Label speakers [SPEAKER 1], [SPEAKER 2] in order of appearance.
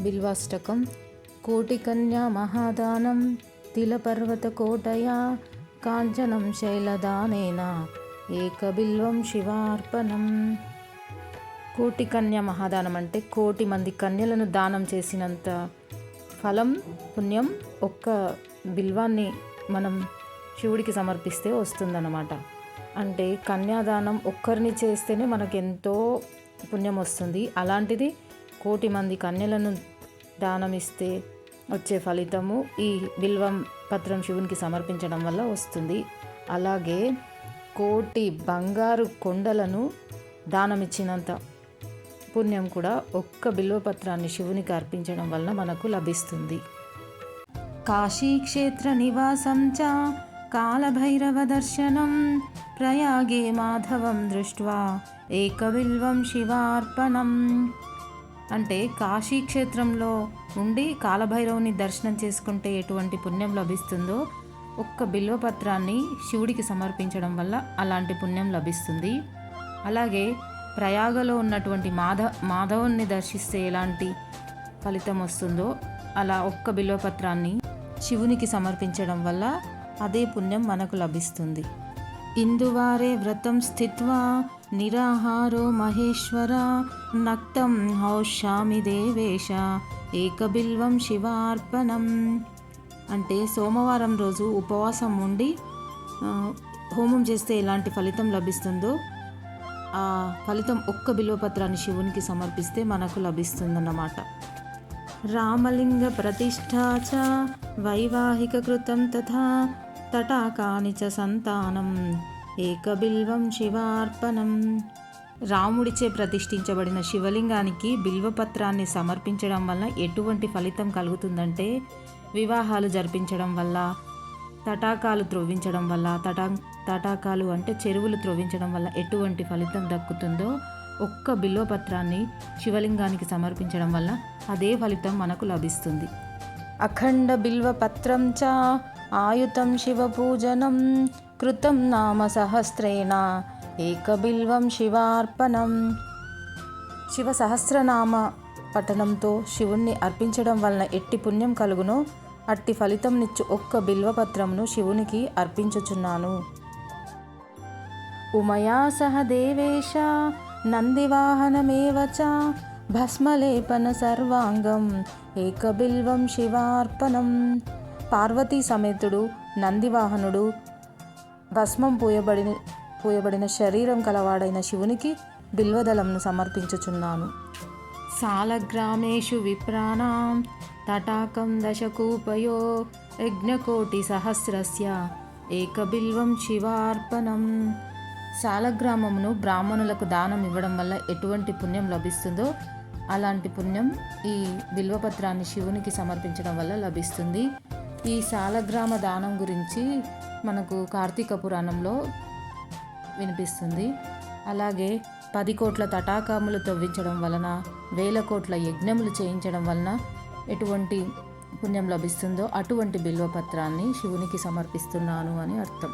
[SPEAKER 1] బిల్వాష్టకం. కోటికన్యా మహాదానం తిలపర్వతకోటయా కాంచనం శైలదానేన ఏకబిల్వం శివార్పణం. కోటి కన్య మహాదానం అంటే కోటి మంది కన్యలను దానం చేసినంత ఫలం పుణ్యం ఒక్క బిల్వాన్ని మనం శివుడికి సమర్పిస్తే వస్తుందన్నమాట. అంటే కన్యాదానం ఒక్కరిని చేస్తేనే మనకు ఎంతో పుణ్యం వస్తుంది. అలాంటిది కోటి మంది కన్యలను దానం ఇస్తే వచ్చే ఫలితము ఈ బిల్వం పత్రం శివునికి సమర్పించడం వల్ల వస్తుంది. అలాగే కోటి బంగారు కొండలను దానం ఇచ్చినంత పుణ్యం కూడా ఒక్క బిల్వపత్రాన్ని శివునికి అర్పించడం వలన మనకు లభిస్తుంది. కాశీక్షేత్ర నివాసం చ కాలభైరవ దర్శనం ప్రయాగే మాధవం దృష్ట్వా ఏకవిల్వం శివార్పణం. అంటే కాశీక్షేత్రంలో ఉండి కాలభైరవుని దర్శనం చేసుకుంటే ఎటువంటి పుణ్యం లభిస్తుందో ఒక్క బిల్వపత్రాన్ని శివుడికి సమర్పించడం వల్ల అలాంటి పుణ్యం లభిస్తుంది. అలాగే ప్రయాగలో ఉన్నటువంటి మాధ మాధవుణ్ణి దర్శిస్తే ఎలాంటి ఫలితం వస్తుందో అలా ఒక్క బిల్వపత్రాన్ని శివునికి సమర్పించడం వల్ల అదే పుణ్యం మనకు లభిస్తుంది. ఇందువారే వ్రతం స్థిత్వా నిరాహారో మహేశ్వర నక్తం హౌష్యామి దేవేశ ఏకబిల్వం శివార్పణం అంటే సోమవారం రోజు ఉపవాసం ఉండి హోమం చేస్తే ఎలాంటి ఫలితం లభిస్తుందో ఆ ఫలితం ఒక్క బిల్వపత్రాన్ని శివునికి సమర్పిస్తే మనకు లభిస్తుందన్నమాట. రామలింగ ప్రతిష్టాచ చ వైవాహిక కృతం తథా తటాకాని చ సంతానం. ఏకబిల్వం శివార్పణం. రాముడిచే ప్రతిష్ఠించబడిన శివలింగానికి బిల్వపత్రాన్ని సమర్పించడం వల్ల ఎటువంటి ఫలితం కలుగుతుందంటే వివాహాలు జరిపించడం వల్ల తటాకాలు త్రవ్వించడం వల్ల తటా తటాకాలు అంటే చెరువులు త్రవ్వించడం వల్ల ఎటువంటి ఫలితం దక్కుతుందో ఒక్క బిల్వపత్రాన్ని శివలింగానికి సమర్పించడం వల్ల అదే ఫలితం మనకు లభిస్తుంది. అఖండ బిల్వపత్రం చ ఆయుతం శివపూజనం. కృతం నామ సహస్రేణ ఏకబిల్వం శివార్పణం. శివ సహస్రనామ పఠనంతో శివుణ్ణి అర్పించడం వలన ఎట్టి పుణ్యం కలుగునో అట్టి ఫలితం నిచ్చు ఒక్క బిల్వపత్రమును శివునికి అర్పించుచున్నాను. ఉమయా సహ దేవేశ నందివాహనమేవ చ భస్మలేపన సర్వాంగం ఏకబిల్వం శివార్పణం. పార్వతీ సమేతుడు నందివాహనుడు భస్మం పూయబడిన పూయబడిన శరీరం కలవాడైన శివునికి బిల్వదళంను సమర్పించుచున్నాను. సాలగ్రామేషు విప్రాణాం తటాకం దశకూపయో యజ్ఞకోటి సహస్రస్య ఏకబిల్వం శివార్పణం. సాలగ్రామమును బ్రాహ్మణులకు దానం ఇవ్వడం వల్ల ఎటువంటి పుణ్యం లభిస్తుందో అలాంటి పుణ్యం ఈ బిల్వపత్రాన్ని శివునికి సమర్పించడం వల్ల లభిస్తుంది. ఈ సాలగ్రామ దానం గురించి మనకు కార్తీక పురాణంలో వినిపిస్తుంది. అలాగే పది కోట్ల తటాకాములు తవ్వించడం వలన వేల కోట్ల యజ్ఞములు చేయించడం వలన ఎటువంటి పుణ్యం లభిస్తుందో అటువంటి బిల్వపత్రాన్ని శివునికి సమర్పిస్తున్నాను అని అర్థం.